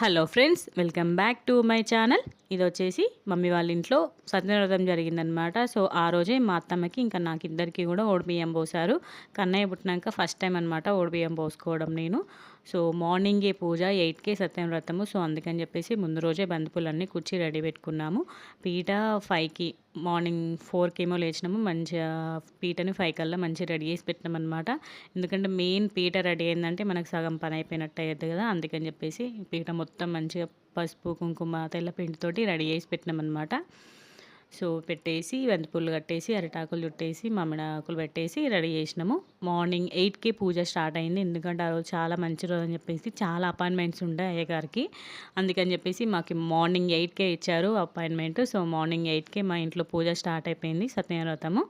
Hello friends welcome back to my channel. ఇది వచ్చేసి mummy వాళ్ళ ఇంట్లో సత్యవ్రతం జరిగిందనమాట సో ఆ రోజే మా అత్తమ్మకి ఇంకా నాకు ఇద్దరికి కూడా ఓడిబియ్యం పోసారు కన్నయ్య పుట్టినాక ఫస్ట్ టైం అనమాట ఓడిబియ్యం పోసుకోవడం నేను. సో మార్నింగే పూజ ఎయిట్కే సత్యవ్రతము. సో అందుకని చెప్పేసి ముందు రోజే బంతిపూలన్నీ కూర్చి రెడీ పెట్టుకున్నాము. పీట ఫైవ్కి మార్నింగ్ ఫోర్కేమో లేచినాము. మంచిగా పీటని ఫైవ్ కల్లా మంచిగా రెడీ చేసి పెట్టినాం అనమాట ఎందుకంటే మెయిన్ పీట రెడీ అయిందంటే మనకు సగం పని అయిపోయినట్టు అయ్యద్దు కదా. అందుకని చెప్పేసి పీట మొత్తం మంచిగా పసుపు కుంకుమ తెల్ల పిండితోటి రెడీ చేసి పెట్టినాం అనమాట సో పెట్టేసి బంతిపూలు కట్టేసి అరిటాకులు చుట్టేసి మామిడి ఆకులు పెట్టేసి రెడీ చేసినాము. మార్నింగ్ ఎయిట్కి పూజ స్టార్ట్ అయింది. ఎందుకంటే ఆ రోజు చాలా మంచి రోజు అని చెప్పేసి చాలా అపాయింట్మెంట్స్ ఉండే అయ్యగారికి. అందుకని చెప్పేసి మాకు మార్నింగ్ ఎయిట్కే ఇచ్చారు అపాయింట్మెంట్. సో మార్నింగ్ ఎయిట్కే మా ఇంట్లో పూజ స్టార్ట్ అయిపోయింది సత్యనారతము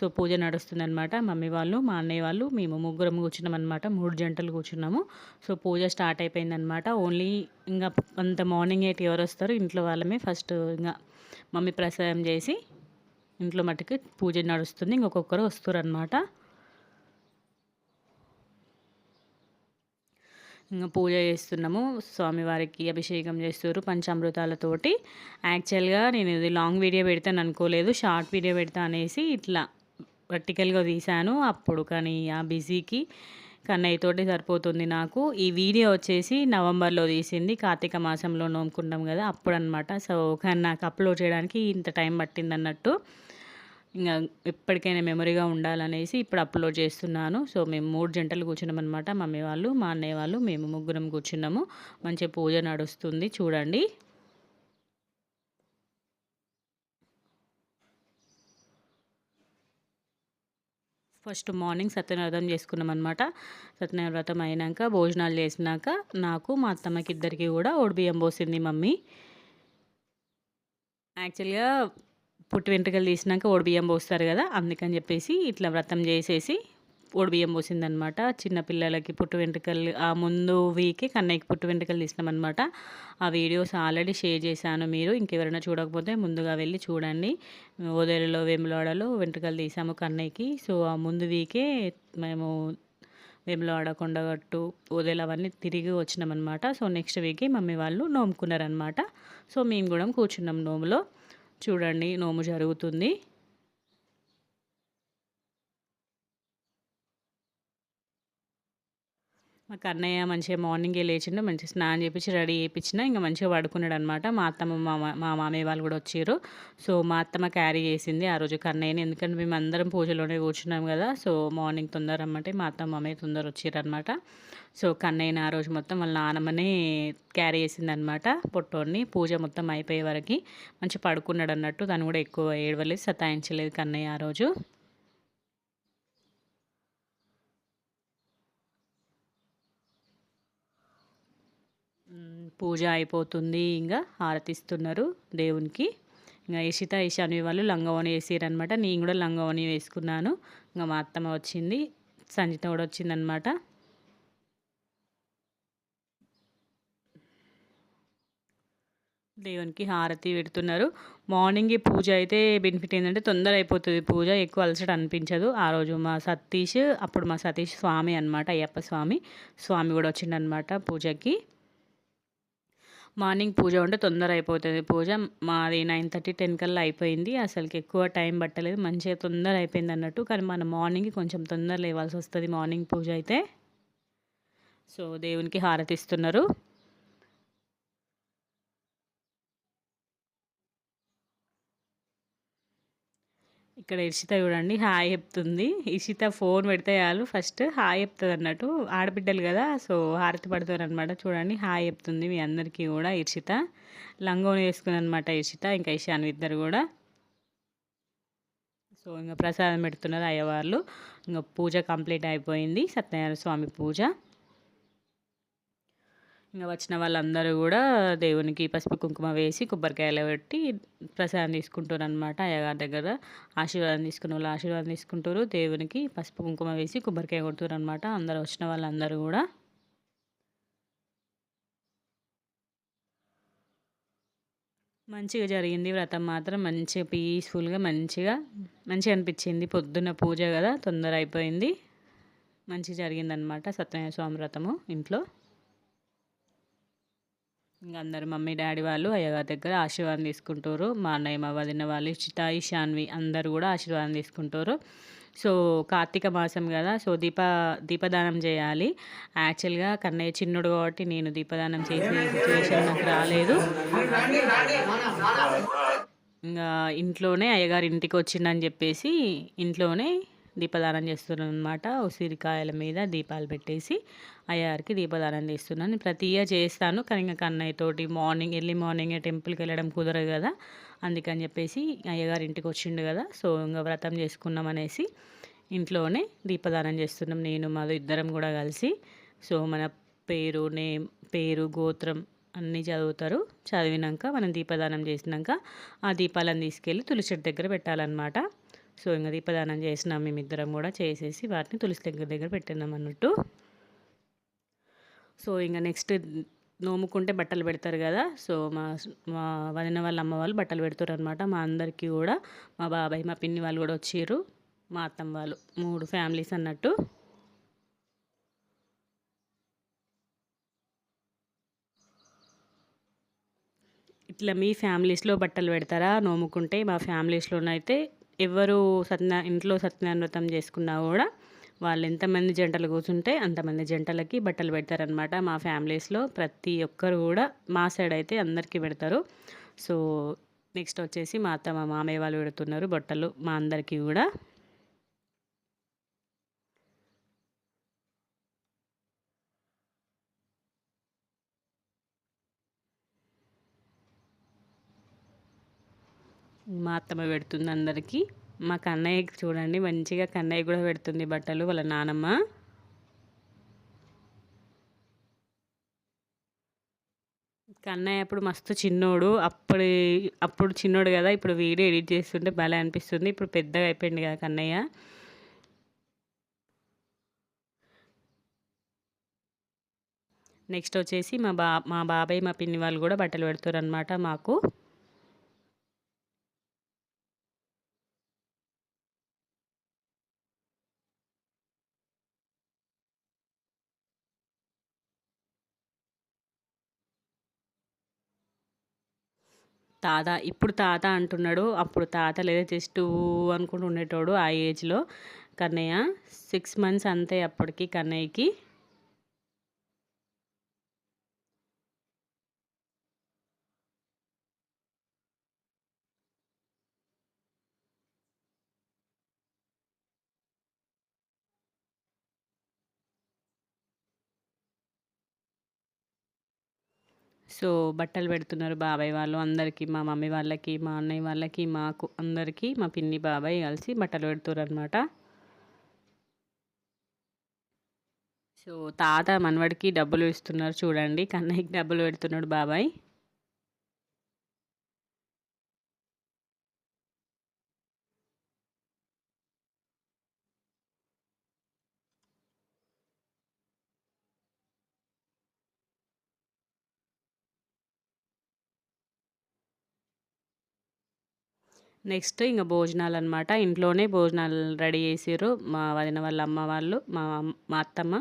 సో పూజ నడుస్తుందనమాట మమ్మీ వాళ్ళు మా అన్నయ్య వాళ్ళు మేము ముగ్గురం కూర్చున్నాం అనమాట మూడు జంటలు కూర్చున్నాము. సో పూజ స్టార్ట్ అయిపోయిందనమాట ఓన్లీ ఇంకా అంత మార్నింగ్ ఎయిట్ ఎవరు వస్తారు ఇంట్లో వాళ్ళమే ఫస్ట్ ఇంకా మమ్మీ ప్రసాదం చేసి ఇంట్లో మట్టుకి పూజ నడుస్తుంది ఇంకొకరు వస్తారు అనమాట ఇంకా పూజ చేస్తున్నాము స్వామివారికి అభిషేకం చేస్తారు పంచామృతాలతోటి. యాక్చువల్గా నేను ఇది లాంగ్ వీడియో పెడతాను అనుకోలేదు షార్ట్ వీడియో పెడతా అనేసి ఇట్లా వర్టికల్గా తీశాను అప్పుడు కానీ ఆ బిజీకి కన్నయ్యతోటి సరిపోతుంది నాకు. ఈ వీడియో వచ్చేసి నవంబర్లో తీసింది కార్తీక మాసంలో నోముకుంటాం కదా అప్పుడు అనమాట సో కానీ నాకు అప్లోడ్ చేయడానికి ఇంత టైం పట్టింది అన్నట్టు ఇంకా ఎప్పటికైనా మెమరీగా ఉండాలనేసి ఇప్పుడు అప్లోడ్ చేస్తున్నాను. సో మేము మూడు జంటలు కూర్చున్నాం అనమాట మమ్మీ వాళ్ళు మా అన్నయ్య వాళ్ళు మేము ముగ్గురం కూర్చున్నాము. మంచి పూజ నడుస్తుంది చూడండి. ఫస్ట్ మార్నింగ్ సత్యనవ్రతం చేసుకున్నాం అనమాట సత్యనారాయణ అయినాక భోజనాలు చేసినాక నాకు మా అత్తమ్మకి ఇద్దరికి కూడా ఓడిబియ్యం పోసింది మమ్మీ. యాక్చువల్గా పుట్టి వెంట్రుకలు తీసినాక ఓడిబియ్యం పోస్తారు కదా అందుకని చెప్పేసి ఇట్లా వ్రతం చేసేసి బియ్యం పోసిందనమాట. చిన్నపిల్లలకి పుట్టు వెంట్రుకలు ఆ ముందు వీకే కన్నయ్యకి పుట్టు వెంట్రుకలు తీసినామన్నమాట ఆ వీడియోస్ ఆల్రెడీ షేర్ చేశాను మీరు. ఇంకెవరైనా చూడకపోతే ముందుగా వెళ్ళి చూడండి. ఓదేలలో వేములవాడలో వెంట్రుకలు తీసాము కన్నయ్యకి. సో ఆ ముందు వీకే మేము వేములవాడ కొండగట్టు ఓదేలు అవన్నీ తిరిగి వచ్చినామన్నమాట సో నెక్స్ట్ వీక్కి మమ్మీ వాళ్ళు నోముకున్నారనమాట. సో మేము కూడా కూర్చున్నాం నోములో. చూడండి నోము జరుగుతుంది. మా కన్నయ్య మంచిగా మార్నింగే లేచిండు మంచిగా స్నానం చేపించి రెడీ చేయించిన ఇంకా మంచిగా పడుకున్నాడు అనమాట మా అత్తమ్మ మా మా మామయ్య వాళ్ళు కూడా వచ్చారు సో మా అత్తమ్మ క్యారీ చేసింది ఆ రోజు కన్నయ్యని. ఎందుకంటే మేము అందరం పూజలోనే కూర్చున్నాం కదా సో మార్నింగ్ తొందర రమ్మంటే మా అత్తమ్మ మామయ్య తొందర వచ్చారు అనమాట సో కన్నయ్యని ఆ రోజు మొత్తం వాళ్ళ నానమ్మని క్యారీ చేసింది అనమాట పొట్టోడిని. పూజ మొత్తం అయిపోయే వరకు మంచి పడుకున్నాడు అన్నట్టు తను కూడా ఎక్కువ ఏడవలేదు సతాయించలేదు కన్నయ్య ఆ రోజు. పూజ అయిపోతుంది. ఇంకా హారతిస్తున్నారు దేవునికి. ఇంకా ఇషిత ఇషాని వాళ్ళు లంగవని వేసారనమాట నేను కూడా లంగవని వేసుకున్నాను. ఇంకా మా అత్తమ్మ వచ్చింది. సంజిత కూడా వచ్చిందనమాట దేవునికి హారతి పెడుతున్నారు. మార్నింగ్ పూజ అయితే బెనిఫిట్ ఏంటంటే తొందర అయిపోతుంది. పూజ ఎక్కువ అలసట అనిపించదు. ఆ రోజు మా సతీష్ అప్పుడు మా సతీష్ స్వామి అనమాట అయ్యప్ప స్వామి. స్వామి కూడా వచ్చిండనమాట పూజకి. మార్నింగ్ పూజ ఉంటే తొందర అయిపోతుంది పూజ మాది నైన్ థర్టీ టెన్ కల్లా అయిపోయింది. అసలుకి ఎక్కువ టైం పట్టలేదు. మంచిగా తొందర అయిపోయింది అన్నట్టు. కానీ మన మార్నింగ్ కొంచెం తొందర లేవాల్సి వస్తుంది మార్నింగ్ పూజ అయితే. సో దేవునికి హారతిస్తున్నారు. ఇక్కడ ఇషిత చూడండి హాయ్ చెప్తుంది. ఇషిత ఫోన్ పెడితే చాలు ఫస్ట్ హాయ్ చెప్తుంది అన్నట్టు. ఆడబిడ్డలు కదా సో హారతి పడుతుంది అనమాట చూడండి హాయ్ చెప్తుంది మీ అందరికీ కూడా ఇషిత లంగోని వేసుకుంది అనమాట ఇషిత ఇంకా ఇషాన్ ఇద్దరు కూడా. సో ఇంకా ప్రసాదం పెడుతున్నారు అయ్యవార్లు. ఇంకా పూజ కంప్లీట్ అయిపోయింది సత్యనారాయణ స్వామి పూజ. ఇంకా వచ్చిన వాళ్ళందరూ కూడా దేవునికి పసుపు కుంకుమ వేసి కొబ్బరికాయలు పెట్టి ప్రసాదం తీసుకుంటారు అనమాట అయ్యగారి దగ్గర. ఆశీర్వాదం తీసుకున్న వాళ్ళు ఆశీర్వాదం తీసుకుంటారు. దేవునికి పసుపు కుంకుమ వేసి కొబ్బరికాయ కొడుతారు అనమాట అందరు వచ్చిన వాళ్ళందరూ కూడా. మంచిగా జరిగింది. వ్రతం మాత్రం మంచిగా పీస్ఫుల్గా మంచిగా మంచిగా అనిపించింది. పొద్దున్న పూజ కదా తొందర అయిపోయింది. మంచిగా జరిగిందనమాట సత్యనారాయణ స్వామి వ్రతము ఇంట్లో. ఇంకా అందరు మమ్మీ డాడీ వాళ్ళు అయ్యగారి దగ్గర ఆశీర్వాదం తీసుకుంటారు. మా అన్నయ్య మా వదిన వాళ్ళు చితాయి షాన్వి అందరు కూడా ఆశీర్వాదం తీసుకుంటారు. సో కార్తీక మాసం కదా సో దీప దీపదానం చేయాలి. యాక్చువల్గా కన్నయ్య చిన్నుడు కాబట్టి నేను దీపదానం చేసే సిచ్యువేషన్ నాకు రాలేదు. ఇంకా ఇంట్లోనే అయ్యగారి ఇంటికి వచ్చిందని చెప్పేసి ఇంట్లోనే దీపదానం చేస్తున్నాను అనమాట ఉసిరికాయల మీద దీపాలు పెట్టేసి అయ్యారికి దీపదానం చేస్తున్నాను. ప్రతి ఇయర్ చేస్తాను కానీ ఇంకా అన్నయ్యతోటి మార్నింగ్ ఎర్లీ మార్నింగ్ టెంపుల్కి వెళ్ళడం కుదరదు కదా. అందుకని చెప్పేసి అయ్యగారి ఇంటికి వచ్చిండు కదా. సో ఇంకా వ్రతం చేసుకున్నాం అనేసి ఇంట్లోనే దీపదానం చేస్తున్నాం. నేను మాది ఇద్దరం కూడా కలిసి. సో మన పేరు నేమ్ పేరు గోత్రం అన్నీ చదువుతారు. చదివినాక మనం దీపదానం చేసినాక ఆ దీపాలను తీసుకెళ్ళి తులసి దగ్గర పెట్టాలన్నమాట. సో ఇంకా దీపదానం చేసినాం మేమిద్దరం కూడా చేసేసి వాటిని తులసి దగ్గర దగ్గర పెట్టినాం అన్నట్టు. సో ఇంకా నెక్స్ట్ నోముకుంటే బట్టలు పెడతారు కదా సో మా మా వదిన వాళ్ళ అమ్మ వాళ్ళు బట్టలు పెడతారు అనమాట మా అందరికీ కూడా మా బాబాయ్ మా పిన్ని వాళ్ళు కూడా వచ్చారు మా అత్తమ్మ వాళ్ళు మూడు ఫ్యామిలీస్ అన్నట్టు. ఇట్లా మీ ఫ్యామిలీస్లో బట్టలు పెడతారా? నోముకుంటే మా ఫ్యామిలీస్లోనైతే ఎవరు సత్యనా ఇంట్లో సత్యనారాయణ వ్రతం చేసుకున్నా కూడా వాళ్ళు ఎంతమంది జంటలు కూర్చుంటే అంతమంది జంటలకి బట్టలు పెడతారనమాట మా ఫ్యామిలీస్లో. ప్రతి ఒక్కరు కూడా మా సైడ్ అయితే అందరికీ పెడతారు. సో నెక్స్ట్ వచ్చేసి మా అత్త మా మామయ్య వాళ్ళు పెడుతున్నారు బట్టలు మా అందరికీ కూడా. మా అత్తమ్మ పెడుతుంది అందరికీ. మా కన్నయ్యకి చూడండి మంచిగా కన్నయ్య కూడా పెడుతుంది బట్టలు వాళ్ళ నానమ్మ. కన్నయ్య అప్పుడు మస్తు చిన్నోడు. అప్పుడు అప్పుడు చిన్నోడు కదా ఇప్పుడు వీడియో ఎడిట్ చేస్తుంటే భలే అనిపిస్తుంది. ఇప్పుడు పెద్దగా అయిపోయింది కదా కన్నయ్య. నెక్స్ట్ వచ్చేసి మా బా మా బాబాయ్ మా పిన్ని వాళ్ళు కూడా బట్టలు పెడతారు అనమాట మాకు. తాత ఇప్పుడు తాత అంటున్నాడు అప్పుడు తాత లేదా జస్ట్ అనుకుంటూ ఉండేటోడు ఆ ఏజ్లో. కన్నయ్య సిక్స్ మంత్స్ అంతే అప్పటికి కన్నయ్యకి. సో బట్టలు పెడుతున్నారు బాబాయ్ వాళ్ళు. అందరికీ మా మమ్మీ వాళ్ళకి మా అన్నయ్య వాళ్ళకి మాకు అందరికీ మా పిన్ని బాబాయ్ కలిసి బట్టలు పెడుతున్నారు అనమాట సో తాత మనవడికి డబ్బులు ఇస్తున్నారు చూడండి. కన్నయ్యకి డబ్బులు పెడుతున్నాడు బాబాయ్. నెక్స్ట్ ఇంకా భోజనాలు అనమాట ఇంట్లోనే భోజనాలు రెడీ చేసారు మా వదిన వాళ్ళ అమ్మ వాళ్ళు మా మా అత్తమ్మ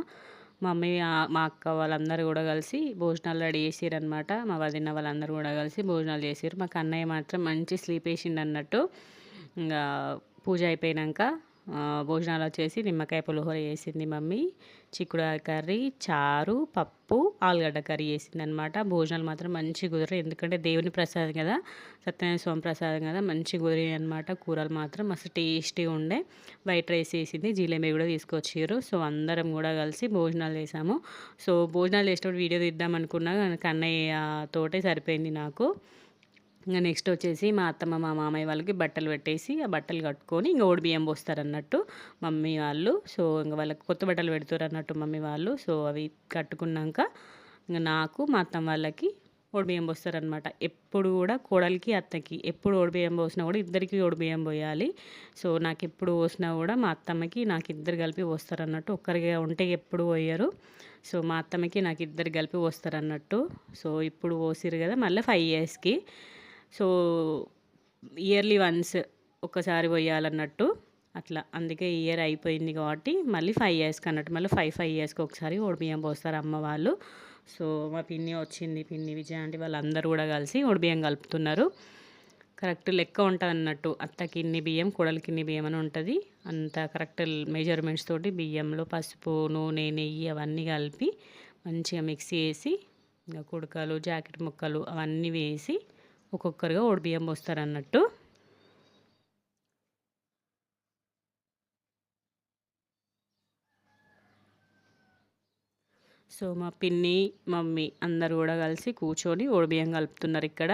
మా మమ్మీ మా అక్క వాళ్ళందరూ కూడా కలిసి భోజనాలు రెడీ చేసారు అనమాట మా వదిన వాళ్ళందరూ కూడా కలిసి భోజనాలు చేసారు మా కన్నయ్య మాత్రం మంచి స్లీప్ వేసిండు అన్నట్టు. ఇంకా పూజ అయిపోయాక భోజనాలు వచ్చేసి నిమ్మకాయ పులిహోర వేసింది మమ్మీ చిక్కుడుకాయ కర్రీ చారు పప్పు ఆలుగడ్డ కర్రీ వేసింది అనమాట భోజనాలు మాత్రం మంచి కుదిరి ఎందుకంటే దేవుని ప్రసాదం కదా సత్యనారాయణ స్వామి ప్రసాదం కదా మంచి కుదిరాయి అనమాట కూరలు మాత్రం మస్తు టేస్టీగా ఉండే. వైట్ రైస్ వేసింది జిలేబీ కూడా తీసుకొచ్చారు సో అందరం కూడా కలిసి భోజనాలు చేసాము. సో భోజనాలు చేసేటప్పుడు వీడియో తీద్దాం అనుకున్నా కన్నయ్య తోటే సరిపోయింది నాకు. ఇంకా నెక్స్ట్ వచ్చేసి మా అత్తమ్మ మా మామయ్య వాళ్ళకి బట్టలు పెట్టేసి ఆ బట్టలు కట్టుకొని ఇంకా ఓడి బియ్యం పోస్తారన్నట్టు మమ్మీ వాళ్ళు. సో ఇంకా వాళ్ళకి కొత్త బట్టలు పెడతారు అన్నట్టు మమ్మీ వాళ్ళు. సో అవి కట్టుకున్నాక ఇంకా నాకు మా అత్తమ్మ వాళ్ళకి బియ్యం పోస్తారనమాట ఎప్పుడు కూడా కోడలికి అత్తకి ఎప్పుడు బియ్యం పోసినా కూడా ఇద్దరికి బియ్యం పోయాలి. సో నాకు ఎప్పుడు పోసినా కూడా మా అత్తమ్మకి నాకు ఇద్దరు కలిపి పోస్తారన్నట్టు ఒక్కరిగా ఉంటే ఎప్పుడు పోయారు. సో మా అత్తమ్మకి నాకు ఇద్దరు కలిపి పోస్తారన్నట్టు. సో ఇప్పుడు పోసిరు కదా మళ్ళీ ఫైవ్ ఇయర్స్కి. సో ఇయర్లీ వన్స్ ఒక్కసారి పోయాలన్నట్టు అట్లా. అందుకే ఇయర్ అయిపోయింది కాబట్టి మళ్ళీ ఫైవ్ ఇయర్స్కి అన్నట్టు. మళ్ళీ ఫైవ్ ఫైవ్ ఇయర్స్కి ఒకసారి ఒడిబియ్యం పోస్తారు అమ్మ వాళ్ళు. సో మా పిన్ని వచ్చింది పిన్ని విజయ అంటే వాళ్ళందరూ కూడా కలిసి ఒడిబియ్యం కలుపుతున్నారు. కరెక్ట్ లెక్క ఉంటుంది అన్నట్టు. అత్తకి ఇన్ని బియ్యం కొడలికి ఇన్ని బియ్యం అని ఉంటుంది. అంత కరెక్ట్ మెజర్మెంట్స్ తోటి బియ్యంలో పసుపు నూనె నెయ్యి అవన్నీ కలిపి మంచిగా మిక్సీ వేసి ఇంకా కుడకలు జాకెట్ ముక్కలు అవన్నీ వేసి ఒక్కొక్కరుగా బియ్యం పోస్తారన్నట్టు. సో మా పిన్ని మమ్మీ అందరు కూడా కలిసి కూర్చొని ఓడిబియ్యం కలుపుతున్నారు ఇక్కడ.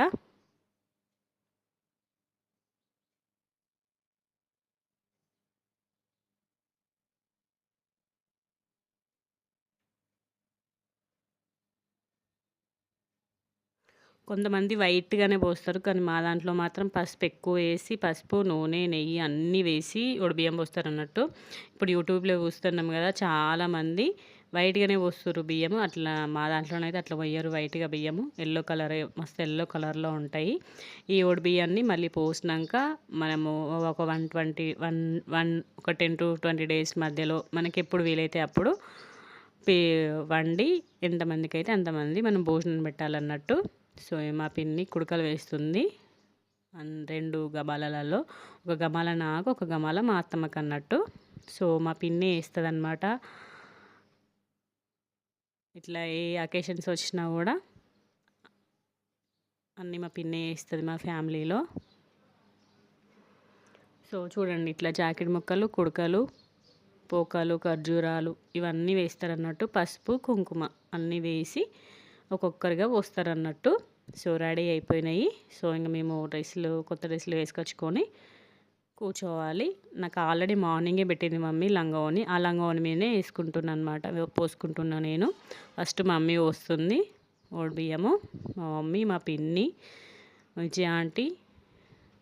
కొంతమంది వైట్గానే పోస్తారు. కానీ మా దాంట్లో మాత్రం పసుపు ఎక్కువ వేసి పసుపు నూనె నెయ్యి అన్నీ వేసి ఉడబియ్యం పోస్తారు అన్నట్టు ఇప్పుడు యూట్యూబ్లో చూస్తున్నాం కదా చాలామంది వైట్గానే పోస్తారు బియ్యము. అట్లా మా దాంట్లోనైతే అట్లా పోయారు వైట్గా బియ్యము. ఎల్లో కలర్ మస్తు ఎల్లో కలర్లో ఉంటాయి. ఈ ఓడి బియ్యాన్ని మళ్ళీ పోసినాక మనము ఒక వన్ ట్వంటీ వన్ వన్ ఒక టెన్ టు ట్వంటీ డేస్ మధ్యలో మనకి ఎప్పుడు వీలైతే అప్పుడు వండి ఎంతమందికి అయితే అంతమంది మనం భోజనం పెట్టాలన్నట్టు సో మా పిన్ని కుడకలు వేస్తుంది. రెండు గబాలలో ఒక గమాల నాకు ఒక గమాల మా అత్తమ్మకి అన్నట్టు. సో మా పిన్ని వేస్తుంది అనమాట ఇట్లా ఏ అకేషన్స్ వచ్చినా కూడా అన్నీ మా పిన్ని వేస్తుంది మా ఫ్యామిలీలో. సో చూడండి ఇట్లా జాకెట్ ముక్కలు కుడకలు పోకలు ఖర్జూరాలు ఇవన్నీ వేస్తారన్నట్టు పసుపు కుంకుమ అన్నీ వేసి ఒక్కొక్కరిగా పోస్తారన్నట్టు. సో రెడీ అయిపోయినాయి. సో ఇంకా మేము డ్రెస్సులు కొత్త డ్రెస్సులు వేసుకొచ్చుకొని కూర్చోవాలి. నాకు ఆల్రెడీ మార్నింగే పెట్టింది మమ్మీ లంగవని. ఆ లంగవని మీదనే వేసుకుంటున్నాను అనమాట పోసుకుంటున్నా నేను. ఫస్ట్ మమ్మీ వస్తుంది ఓడి బియ్యము మా మమ్మీ మా పిన్ని విజయ ఆంటీ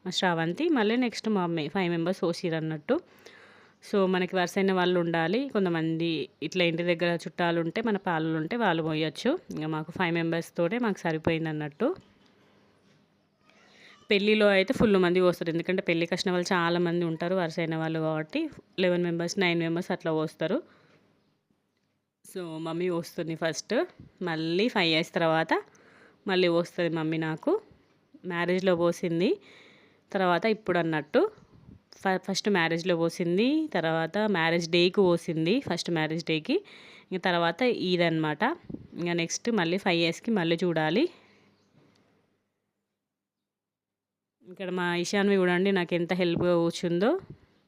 మా శ్రావంతి. మళ్ళీ నెక్స్ట్ మా మమ్మీ ఫైవ్ మెంబర్స్ పోసిరు అన్నట్టు సో మనకి వరుసైన వాళ్ళు ఉండాలి. కొంతమంది ఇట్లా ఇంటి దగ్గర చుట్టాలు ఉంటే మన పాలు ఉంటే వాళ్ళు పోయొచ్చు. ఇంకా మాకు ఫైవ్ మెంబర్స్తోటే మాకు సరిపోయింది అన్నట్టు. పెళ్ళిలో అయితే ఫుల్ మంది పోస్తారు. ఎందుకంటే పెళ్ళి కష్ట వాళ్ళు చాలామంది ఉంటారు వరుసైన వాళ్ళు కాబట్టి లెవెన్ మెంబర్స్ నైన్ మెంబర్స్ అట్లా పోస్తారు. సో మమ్మీ వస్తుంది ఫస్ట్ మళ్ళీ ఫైవ్ ఇయర్స్ తర్వాత మళ్ళీ వస్తుంది మమ్మీ నాకు. మ్యారేజ్లో పోసింది. తర్వాత ఇప్పుడు అన్నట్టు. ఫస్ట్ మ్యారేజ్లో పోసింది తర్వాత మ్యారేజ్ డేకి పోసింది ఫస్ట్ మ్యారేజ్ డేకి. ఇంకా తర్వాత ఈద్ అనమాట ఇంకా నెక్స్ట్ మళ్ళీ ఫైవ్ ఇయర్స్కి మళ్ళీ చూడాలి. ఇక్కడ మా ఈశాన్వి చూడండి నాకు ఎంత హెల్ప్గా కూర్చుందో.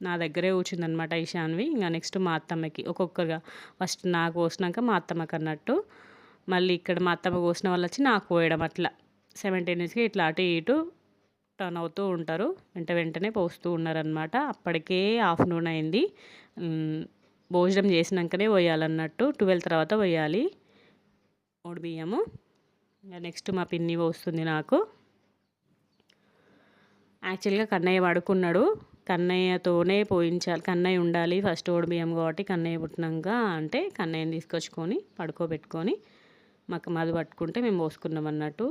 నా దగ్గరే కూర్చుందనమాట ఈశాన్వి. ఇంకా నెక్స్ట్ మా అత్తమ్మకి ఒక్కొక్కరుగా. ఫస్ట్ నాకు కోసినాక మా అత్తమ్మకి అన్నట్టు. మళ్ళీ ఇక్కడ మా అత్తమ్మ కోసిన వాళ్ళు వచ్చి నాకు పోయడం అట్లా. సెవెంటీన్స్కి ఇట్లా అటు ఇటు టర్న్ అవుతూ ఉంటారు. వెంట వెంటనే పోస్తూ ఉన్నారనమాట అప్పటికే ఆఫ్టర్నూన్ అయింది. భోజనం చేసినాకనే పోయాలన్నట్టు ట్వెల్వ్ తర్వాత పోయాలి. మూడు బియ్యము. నెక్స్ట్ మా పిన్ని పోస్తుంది నాకు. యాక్చువల్గా కన్నయ్య పడుకున్నాడు. కన్నయ్యతోనే పోయించాలి. కన్నయ్య ఉండాలి ఫస్ట్ ఓడి బియ్యం కాబట్టి కన్నయ్య పుట్టినాక అంటే కన్నయ్యని తీసుకొచ్చుకొని పడుకోబెట్టుకొని మాకు మాది పట్టుకుంటే మేము పోసుకున్నాం అన్నట్టు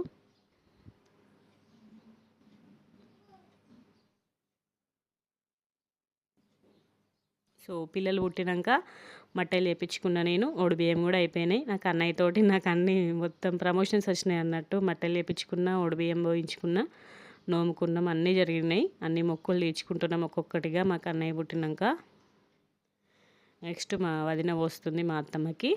సో పిల్లలు పుట్టినాక మట్టలు వేయించుకున్నా నేను బియ్యం కూడా అయిపోయినాయి. నాకు అన్నయ్య తోటి నాకు అన్ని మొత్తం ప్రమోషన్స్ వచ్చినాయి అన్నట్టు. మట్టలు వేయించుకున్నా బియ్యం పోయించుకున్నా నోముకున్నాం. అన్నీ జరిగినాయి. అన్ని మొక్కులు తీర్చుకుంటున్నాం ఒక్కొక్కటిగా మాకు అన్నయ్య పుట్టినాక. నెక్స్ట్ మా వదిన వస్తుంది మా అత్తమ్మకి.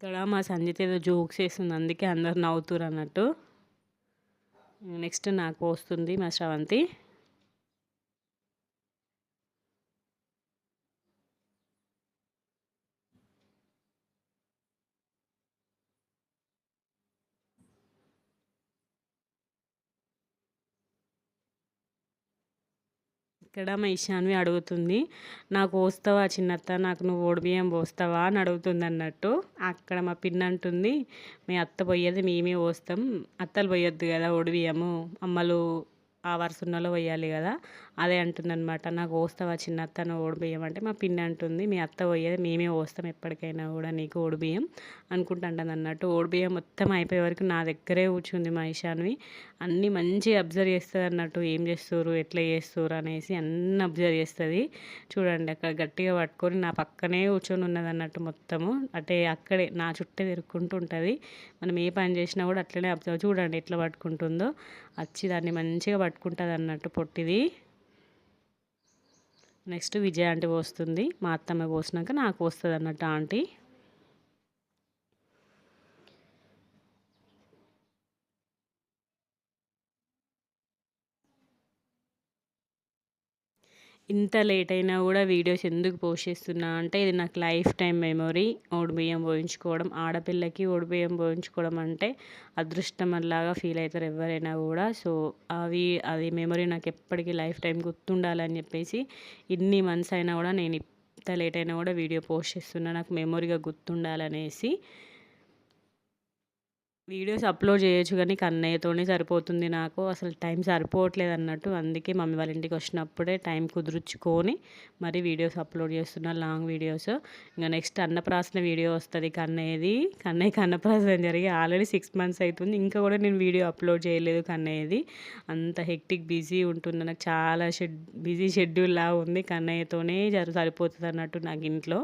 ఇక్కడ మా సంజిత్ ఏదో జోక్స్ వేస్తుంది అందుకే అందరు నవ్వుతురు అన్నట్టు. నెక్స్ట్ నాకు వస్తుంది మా శ్రవంతి. ఇక్కడ మా ఇషాన్వి అడుగుతుంది నాకు పోస్తావా చిన్నత్త? నాకు నువ్వు ఓడిబియ్యం పోస్తావా అని అడుగుతుంది అన్నట్టు. అక్కడ మా పిన్న అంటుంది మీ అత్త పోయేది మేమే పోస్తాం అత్తలు పోయొద్దు కదా ఓడిబియ్యము అమ్మలు ఆ వరుసన్నలో పోయాలి కదా. అదే అంటుందన్నమాట. నాకు ఓస్తావా చిన్న అత్త నువ్వు ఓడిబియ్యం అంటే మా పిన్ని అంటుంది. మీ అత్త పోయేది మేమే పోస్తాం ఎప్పటికైనా కూడా నీకు ఓడిబియ్యం అనుకుంటుంటుంది అన్నట్టు. ఓడిబియ్యం మొత్తం అయిపోయే వరకు నా దగ్గరే కూర్చుంది మా ఇషాన్వి అన్నీ మంచిగా అబ్జర్వ్ చేస్తుంది అన్నట్టు. ఏం చేస్తారు ఎట్లా చేస్తారు అనేసి అన్నీ అబ్జర్వ్ చేస్తుంది. చూడండి అక్కడ గట్టిగా పట్టుకొని నా పక్కనే కూర్చొని ఉన్నది అన్నట్టు మొత్తము. అంటే అక్కడే నా చుట్టే తిరుక్కుంటూ ఉంటుంది. మనం ఏ పని చేసినా కూడా అట్లనే అబ్జర్వ్. చూడండి ఎట్లా పట్టుకుంటుందో. వచ్చి దాన్ని మంచిగా పట్టుకుంటుంది అన్నట్టు పొట్టిది. నెక్స్ట్ విజయ ఆంటీ పోస్తుంది. మా అత్తమ్మ పోసినాక నాకు వస్తుంది అన్నట్టు ఆంటీ. ఇంత లేట్ అయినా కూడా వీడియోస్ ఎందుకు పోస్ట్ చేస్తున్నా అంటే ఇది నాకు లైఫ్ టైం మెమొరీ. బియ్యం పోయించుకోవడం ఆడపిల్లకి బియ్యం పోయించుకోవడం అంటే అదృష్టం అలాగా ఫీల్ అవుతారు ఎవరైనా కూడా. సో అవి అది మెమొరీ నాకు ఎప్పటికీ లైఫ్ టైం గుర్తుండాలని చెప్పేసి ఇన్ని మంత్స్ అయినా కూడా నేను ఇంత లేట్ అయినా కూడా వీడియో పోస్ట్ చేస్తున్నా. నాకు మెమొరీగా గుర్తుండాలనేసి వీడియోస్ అప్లోడ్ చేయొచ్చు కానీ కన్నయ్యతోనే సరిపోతుంది నాకు. అసలు టైం సరిపోవట్లేదు అన్నట్టు అందుకే మమ్మీ వాళ్ళ ఇంటికి వచ్చినప్పుడే టైం కుదుర్చుకొని మరి వీడియోస్ అప్లోడ్ చేస్తున్నా లాంగ్ వీడియోస్. ఇంకా నెక్స్ట్ అన్నప్రాసన వీడియో వస్తుంది కన్నయ్యది. కన్నయ్యకి అన్నప్రాసన జరిగి ఆల్రెడీ సిక్స్ మంత్స్ అవుతుంది. ఇంకా కూడా నేను వీడియో అప్లోడ్ చేయలేదు కన్నయ్యది. అంత హెక్టిక్ బిజీ ఉంటుంది నాకు చాలా షెడ్ బిజీ షెడ్యూల్ లా ఉంది. కన్నయ్యతోనే జరు సరిపోతుంది అన్నట్టు నాకు ఇంట్లో.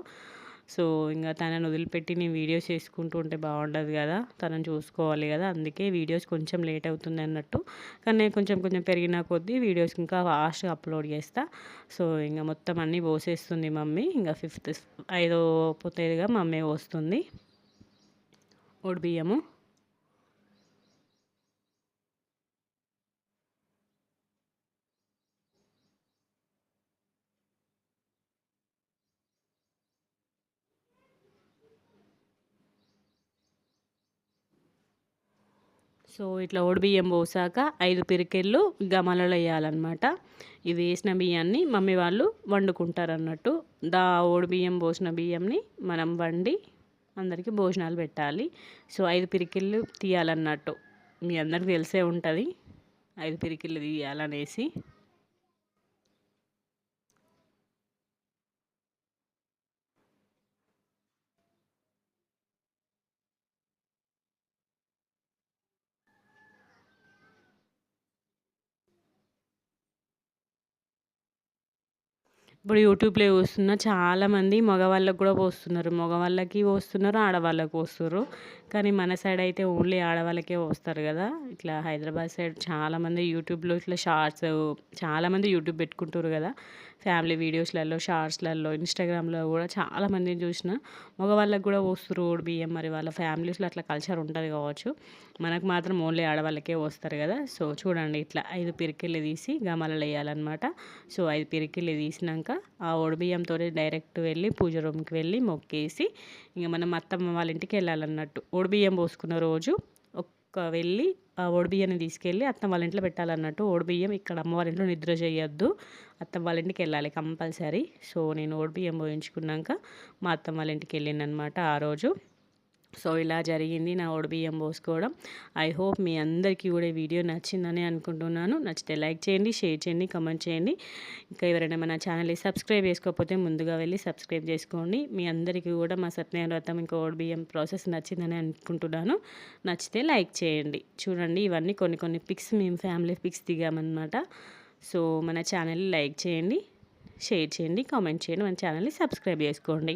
సో ఇంకా తనని వదిలిపెట్టి నేను వీడియోస్ చేసుకుంటూ ఉంటే బాగుండదు కదా తనని చూసుకోవాలి కదా అందుకే వీడియోస్ కొంచెం లేట్ అవుతుంది అన్నట్టు. కానీ నేను కొంచెం కొంచెం పెరిగిన కొద్దీ వీడియోస్ ఇంకా ఫాస్ట్గా అప్లోడ్ చేస్తా. సో ఇంకా మొత్తం అన్నీ పోసేస్తుంది మమ్మీ. ఇంకా ఫిఫ్త్ ఐదో పోతేదిగా మమ్మీ పోస్తుంది. బియ్యము. సో ఇట్లా బియ్యం పోసాక ఐదు పిరికెళ్ళు గమలలో వేయాలన్నమాట. ఇవి వేసిన బియ్యాన్ని మమ్మీ వాళ్ళు వండుకుంటారు అన్నట్టు దా బియ్యం పోసిన బియ్యంని మనం వండి అందరికీ భోజనాలు పెట్టాలి. సో ఐదు పిరికిళ్ళు తీయాలన్నట్టు. మీ అందరికి తెలిసే ఉంటుంది. ఐదు పిరికిళ్ళు తీయాలనేసి. ఇప్పుడు యూట్యూబ్లో చూస్తున్న చాలామంది మగవాళ్ళకి కూడా పోస్తున్నారు. మగవాళ్ళకి పోస్తున్నారు ఆడవాళ్ళకి పోస్తున్నారు. కానీ మన సైడ్ అయితే ఓన్లీ ఆడవాళ్ళకే వస్తారు కదా. ఇట్లా హైదరాబాద్ సైడ్ చాలామంది యూట్యూబ్లో ఇట్లా షార్ట్స్ చాలామంది యూట్యూబ్ పెట్టుకుంటారు కదా. ఫ్యామిలీ వీడియోస్లలో షార్ట్స్లలో ఇన్స్టాగ్రామ్లో కూడా చాలామందిని చూసిన మగవాళ్ళకి కూడా వస్తారు బియ్యం మరి వాళ్ళ ఫ్యామిలీస్లో అట్లా కల్చర్ ఉంటుంది కావచ్చు. మనకు మాత్రం ఓన్లీ ఆడవాళ్ళకే వస్తారు కదా. సో చూడండి ఇట్లా ఐదు పిరికిళ్ళు తీసి గమలలో వేయాలన్నమాట. సో ఐదు పిరికిళ్ళు తీసినాక ఆ బియ్యంతో డైరెక్ట్ వెళ్ళి పూజ రూమ్కి వెళ్ళి మొక్కేసి ఇంకా మనం అత్తమ్మ వాళ్ళ ఇంటికి వెళ్ళాలన్నట్టు. బియ్యం పోసుకున్న రోజు వెళ్ళి ఆ తీసుకెళ్ళి అత్తం వాళ్ళ ఇంట్లో పెట్టాలన్నట్టు బియ్యం ఇక్కడ అమ్మ వాళ్ళ ఇంట్లో నిద్ర చేయొద్దు. అత్తం వాళ్ళ ఇంటికి వెళ్ళాలి కంపల్సరీ. సో నేను బియ్యం పోయించుకున్నాక మా అత్తమ్మ వాళ్ళ ఇంటికి వెళ్ళిందనమాట ఆ రోజు. సో ఇలా జరిగింది నా బియ్యం పోసుకోవడం. ఐ హోప్ మీ అందరికీ కూడా వీడియో నచ్చిందని అనుకుంటున్నాను. నచ్చితే లైక్ చేయండి షేర్ చేయండి కమెంట్ చేయండి. ఇంకా ఎవరైనా మన ఛానల్ని సబ్స్క్రైబ్ చేసుకోకపోతే ముందుగా వెళ్ళి సబ్స్క్రైబ్ చేసుకోండి. మీ అందరికీ కూడా మా సత్యనారాయణ వ్రతం ఇంకా బియ్యం ప్రాసెస్ నచ్చిందని అనుకుంటున్నాను. నచ్చితే లైక్ చేయండి. చూడండి ఇవన్నీ కొన్ని కొన్ని పిక్స్ మేము ఫ్యామిలీ పిక్స్ దిగామన్నమాట. సో మన ఛానల్ని లైక్ చేయండి షేర్ చేయండి కామెంట్ చేయండి మన ఛానల్ని సబ్స్క్రైబ్ చేసుకోండి.